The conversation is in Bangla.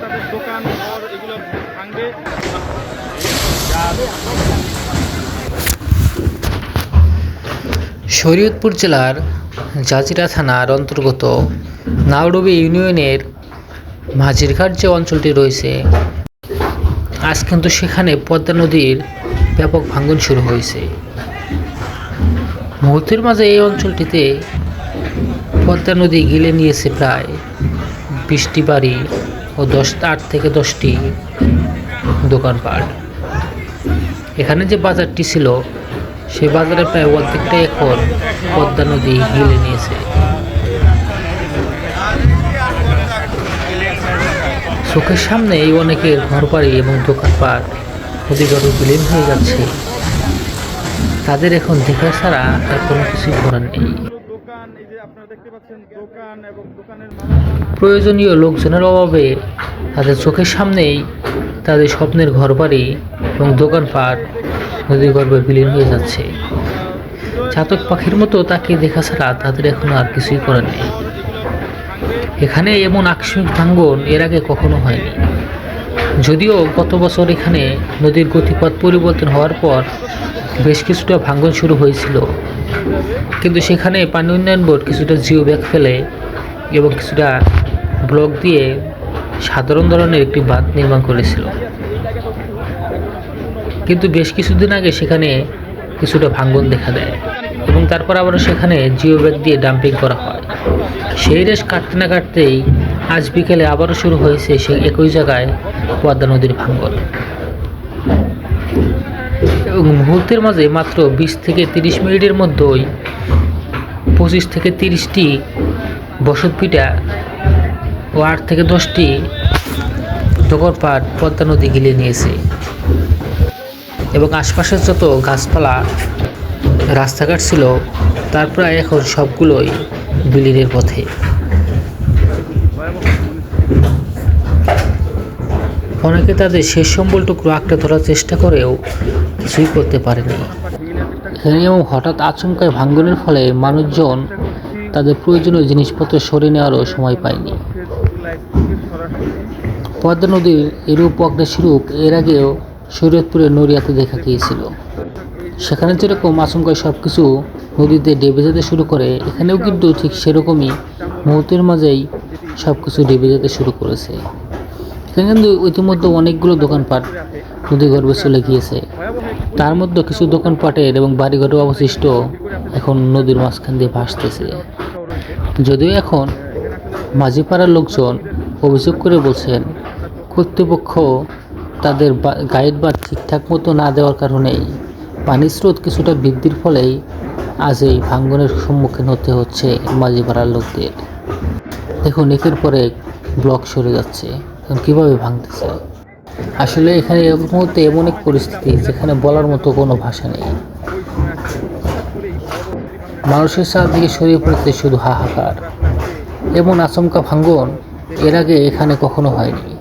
তাদের দোকান ঘর এগুলো ভাঙবে শরীয়তপুর জেলার জাজিরা থানার অন্তর্গত নাওডুবি ইউনিয়নের মাঝিরঘাট যে অঞ্চলটি রয়েছে আজ কিন্তু সেখানে পদ্মা নদীর ব্যাপক ভাঙ্গন শুরু হয়েছে। মুহূর্তের মাঝে এই অঞ্চলটিতে পদ্মা নদী গিলে নিয়েছে প্রায় বিশটি বাড়ি ও দশ আট থেকে দশটি দোকানপাট। এখানে যে বাজারটি ছিল, সে বাজারে প্রায় অর্ধেকটাই এখন পদ্মা নদী গিলে নিয়েছে। চোখের সামনে এই অনেকের ঘরবাড়ি এবং দোকানপাট। নদীগর্ভে বিলীন হয়ে যাচ্ছে। তাদের এখন দেখা ছাড়া আর কোনো কিছুই করার নেই। প্রয়োজনীয় লোকজনের অভাবে তাদের চোখের সামনেই তাদের স্বপ্নের ঘরবাড়ি এবং দোকানপাট নদীর গর্ভে বিলীন হয়ে যাচ্ছে। চাতক পাখির মতো তাকে দেখা ছাড়া তাদের এখন আর কিছুই করার নেই। এখানে এমন আকস্মিক ভাঙ্গন এর আগে কখনো হয়নি। যদিও গত বছর এখানে নদীর গতিপথ পরিবর্তন হওয়ার পর বেশ কিছুটা ভাঙ্গন শুরু হয়েছিল। কিন্তু সেখানে পানি উন্নয়ন বোর্ড কিছুটা জিও ব্যাগ ফেলে এবং কিছুটা ব্লক দিয়ে সাধারণ ধরনের একটি বাঁধ নির্মাণ করেছিল। কিন্তু বেশ কিছুদিন আগে সেখানে কিছুটা ভাঙ্গন দেখা দেয়। এবং তারপর আবার সেখানে জিও ব্যাগ দিয়ে ডাম্পিং করা হয়। সেই রেশ কাটতে না কাটতেই আজ বিকেলে আবারও শুরু হয়েছে সেই একই জায়গায় পদ্মা নদীর ভাঙ্গন। এবং মুহূর্তের মাঝে মাত্র বিশ থেকে তিরিশ মিনিটের মধ্যেই পঁচিশ থেকে তিরিশটি বসতভিটা ও আট থেকে দশটি দোকানপাট পদ্মা নদী গিলে নিয়েছে। এবং আশপাশের যত গাছপালা রাস্তাঘাট ছিল, তার প্রায় এখন সবগুলোই বিলীনের পথে। অনেকে তাদের শেষ সম্বলটুকু আঁকড়ে ধরার চেষ্টা করেও কিছুই করতে পারেনি। এবং হঠাৎ আচমকায় ভাঙ্গনের ফলে মানুষজন তাদের প্রয়োজনীয় জিনিসপত্র সরিয়ে নেওয়ারও সময় পায়নি। পদ্মা নদীর এরূপ অগ্নিস্বরূপ এর আগেও শরীয়তপুরের নড়িয়াতে দেখা গিয়েছিল। সেখানে যেরকম আচমকায় সব কিছু নদীতে ডেবে যেতে শুরু করে, এখানেও কিন্তু ঠিক সেরকমই মুহূর্তের মাঝেই সব কিছু ডেবে যেতে শুরু করেছে। এখানে কিন্তু ইতিমধ্যে অনেকগুলো দোকানপাট নদী নদীগর্ভে চলে গিয়েছে। তার মধ্যে কিছু দোকানপাটের এবং বাড়িঘরের অবশিষ্ট এখন নদীর মাঝখান দিয়ে ভাসতেছে। যদিও এখন মাঝিপাড়ার লোকজন অভিযোগ করে বলছেন, কর্তৃপক্ষ তাদের গাইড বা ঠিকঠাক মতো না দেওয়ার কারণেই পানির স্রোত কিছুটা বৃদ্ধির ফলেই আজ এই ভাঙ্গনের সম্মুখীন হতে হচ্ছে মাঝিপাড়ার লোকদের। দেখুন, একের পর ব্লক সরে যাচ্ছে। কীভাবে ভাঙতেছে? আসলে এখানে এই মুহূর্তে এমন এক পরিস্থিতি যেখানে বলার মতো কোনো ভাষা নেই। মানুষের চারদিকে সরিয়ে পড়েছে শুধু হাহাকার। এমন আচমকা ভাঙ্গন এর আগে এখানে কখনো হয়নি।